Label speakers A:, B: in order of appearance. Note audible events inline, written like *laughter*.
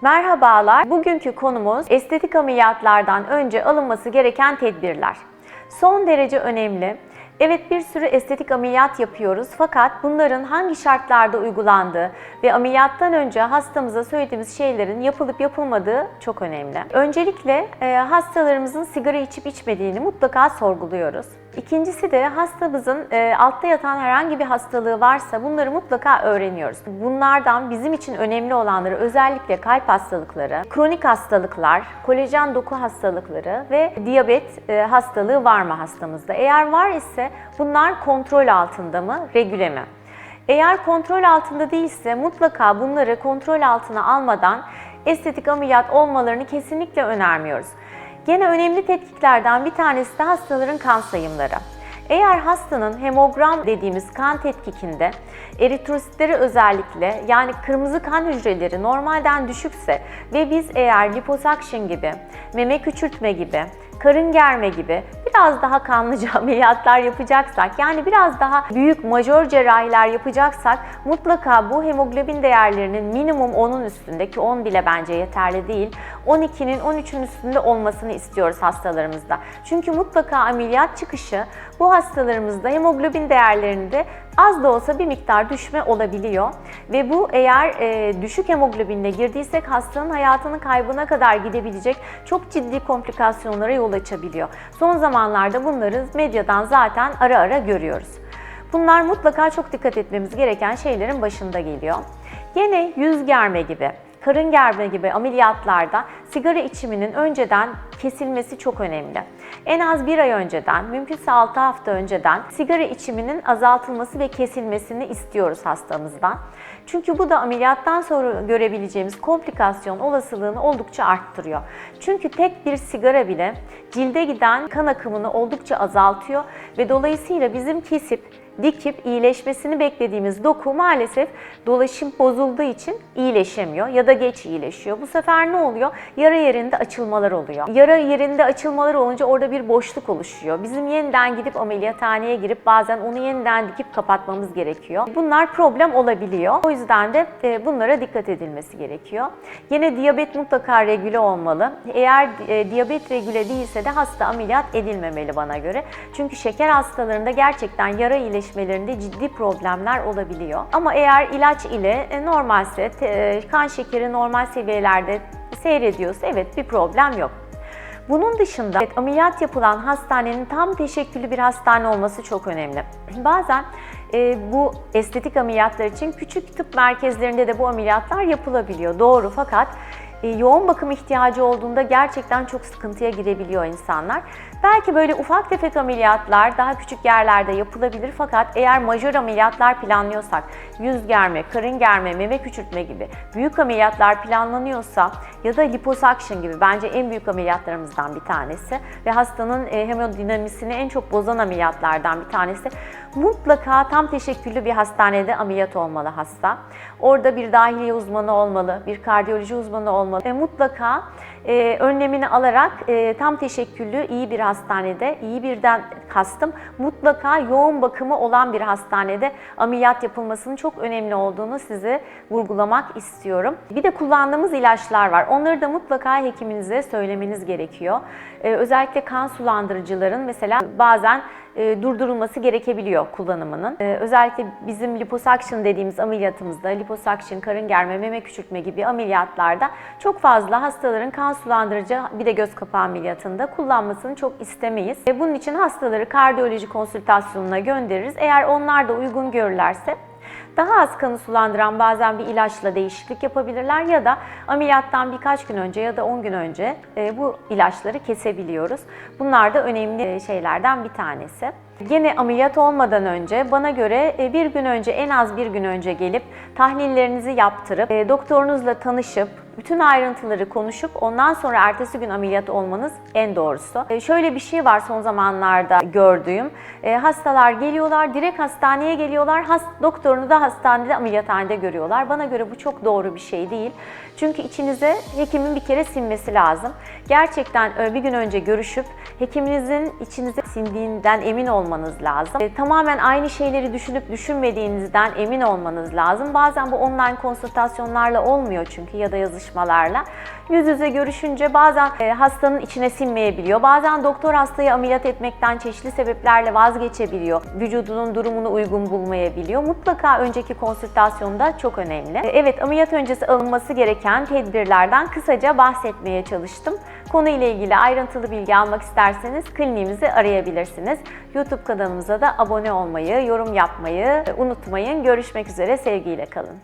A: Merhabalar. Bugünkü konumuz estetik ameliyatlardan önce alınması gereken tedbirler. Son derece önemli. Evet bir sürü estetik ameliyat yapıyoruz fakat bunların hangi şartlarda uygulandığı ve ameliyattan önce hastamıza söylediğimiz şeylerin yapılıp yapılmadığı çok önemli. Öncelikle e, hastalarımızın sigara içip içmediğini mutlaka sorguluyoruz. İkincisi de hastamızın e, altta yatan herhangi bir hastalığı varsa bunları mutlaka öğreniyoruz. Bunlardan bizim için önemli olanları özellikle kalp hastalıkları, kronik hastalıklar, kolajen doku hastalıkları ve diyabet e, hastalığı var mı hastamızda? Eğer var ise bunlar kontrol altında mı, regüle mi? Eğer kontrol altında değilse mutlaka bunları kontrol altına almadan estetik ameliyat olmalarını kesinlikle önermiyoruz. Gene önemli tetkiklerden bir tanesi de hastaların kan sayımları. Eğer hastanın hemogram dediğimiz kan tetkikinde eritrositleri özellikle yani kırmızı kan hücreleri normalden düşükse ve biz eğer liposuction gibi, meme küçültme gibi, karın germe gibi biraz daha kanlıca *laughs* ameliyatlar yapacaksak yani biraz daha büyük majör cerrahiler yapacaksak mutlaka bu hemoglobin değerlerinin minimum 10'un üstünde ki 10 bile bence yeterli değil 12'nin 13'ün üstünde olmasını istiyoruz hastalarımızda. Çünkü mutlaka ameliyat çıkışı bu hastalarımızda hemoglobin değerlerinde az da olsa bir miktar düşme olabiliyor. Ve bu eğer e, düşük hemoglobinle girdiysek hastanın hayatının kaybına kadar gidebilecek çok ciddi komplikasyonlara yol açabiliyor. Son zamanlarda bunları medyadan zaten ara ara görüyoruz. Bunlar mutlaka çok dikkat etmemiz gereken şeylerin başında geliyor. Yine yüz germe gibi, karın germe gibi ameliyatlarda sigara içiminin önceden kesilmesi çok önemli. En az bir ay önceden, mümkünse 6 hafta önceden sigara içiminin azaltılması ve kesilmesini istiyoruz hastamızdan. Çünkü bu da ameliyattan sonra görebileceğimiz komplikasyon olasılığını oldukça arttırıyor. Çünkü tek bir sigara bile cilde giden kan akımını oldukça azaltıyor ve dolayısıyla bizim kesip dikip iyileşmesini beklediğimiz doku maalesef dolaşım bozulduğu için iyileşemiyor ya da geç iyileşiyor. Bu sefer ne oluyor? Yara yerinde açılmalar oluyor. Yara yerinde açılmalar olunca orada bir boşluk oluşuyor. Bizim yeniden gidip ameliyathaneye girip bazen onu yeniden dikip kapatmamız gerekiyor. Bunlar problem olabiliyor. O yüzden de e, bunlara dikkat edilmesi gerekiyor. Yine diyabet mutlaka regüle olmalı. Eğer e, diyabet regüle değilse de hasta ameliyat edilmemeli bana göre. Çünkü şeker hastalarında gerçekten yara iyileşmelerinde ciddi problemler olabiliyor. Ama eğer ilaç ile e, normalse, te- kan şekeri normal seviyelerde seyrediyorsa evet bir problem yok. Bunun dışında evet, ameliyat yapılan hastanenin tam teşekküllü bir hastane olması çok önemli. *clears throat* Bazen e, bu estetik ameliyatlar için küçük tıp merkezlerinde de bu ameliyatlar yapılabiliyor. Doğru fakat e, yoğun bakım ihtiyacı olduğunda gerçekten çok sıkıntıya girebiliyor insanlar. Belki böyle ufak tefek ameliyatlar daha küçük yerlerde yapılabilir fakat eğer majör ameliyatlar planlıyorsak, yüz germe, karın germe, meme küçültme gibi büyük ameliyatlar planlanıyorsa ya da liposuction gibi bence en büyük ameliyatlarımızdan bir tanesi ve hastanın e, hemodinamisini en çok bozan ameliyatlardan bir tanesi. Mutlaka tam teşekküllü bir hastanede ameliyat olmalı hasta. Orada bir dahiliye uzmanı olmalı, bir kardiyoloji uzmanı olmalı. E, mutlaka e, önlemini alarak e, tam teşekküllü iyi bir hastanede, iyi birden kastım mutlaka yoğun bakımı olan bir hastanede ameliyat yapılmasının çok önemli olduğunu size vurgulamak istiyorum. Bir de kullandığımız ilaçlar var. Onları da mutlaka hekiminize söylemeniz gerekiyor. E, özellikle kan sulandırıcıların mesela bazen e, durdurulması gerekebiliyor kullanımının. E, özellikle bizim liposuction dediğimiz ameliyatımızda, liposuction, karın germe, meme küçültme gibi ameliyatlarda çok fazla hastaların kan sulandırıcı bir de göz kapağı ameliyatında kullanmasını çok istemeyiz. E, bunun için hastaları kardiyoloji konsültasyonuna göndeririz. Eğer onlar da uygun görürlerse daha az kanı sulandıran bazen bir ilaçla değişiklik yapabilirler ya da ameliyattan birkaç gün önce ya da 10 gün önce e, bu ilaçları kesebiliyoruz. Bunlar da önemli e, şeylerden bir tanesi. Yine ameliyat olmadan önce bana göre e, bir gün önce en az bir gün önce gelip tahlillerinizi yaptırıp e, doktorunuzla tanışıp bütün ayrıntıları konuşup ondan sonra ertesi gün ameliyat olmanız en doğrusu. E, şöyle bir şey var son zamanlarda gördüğüm. Hastalar geliyorlar, direkt hastaneye geliyorlar. Doktorunu da hastanede ameliyathanede görüyorlar. Bana göre bu çok doğru bir şey değil. Çünkü içinize hekimin bir kere sinmesi lazım. Gerçekten e, bir gün önce görüşüp hekiminizin içinize sindiğinden emin olmanız lazım. E, Tamamen aynı şeyleri düşünüp düşünmediğinizden emin olmanız lazım. Bazen bu online konsültasyonlarla olmuyor çünkü ya da yazışmalarla. Yüz yüze görüşünce bazen e, hastanın içine sinmeyebiliyor. Bazen doktor hastayı ameliyat etmekten çeşitli sebeplerle vazgeçebiliyor. Vücudunun durumunu uygun bulmayabiliyor. Mutlaka önceki konsültasyonda çok önemli. Evet ameliyat öncesi alınması gereken tedbirlerden kısaca bahsetmeye çalıştım. Konu ile ilgili ayrıntılı bilgi almak isterseniz kliniğimizi arayabilirsiniz. YouTube kanalımıza da abone olmayı, yorum yapmayı unutmayın. Görüşmek üzere, sevgiyle kalın.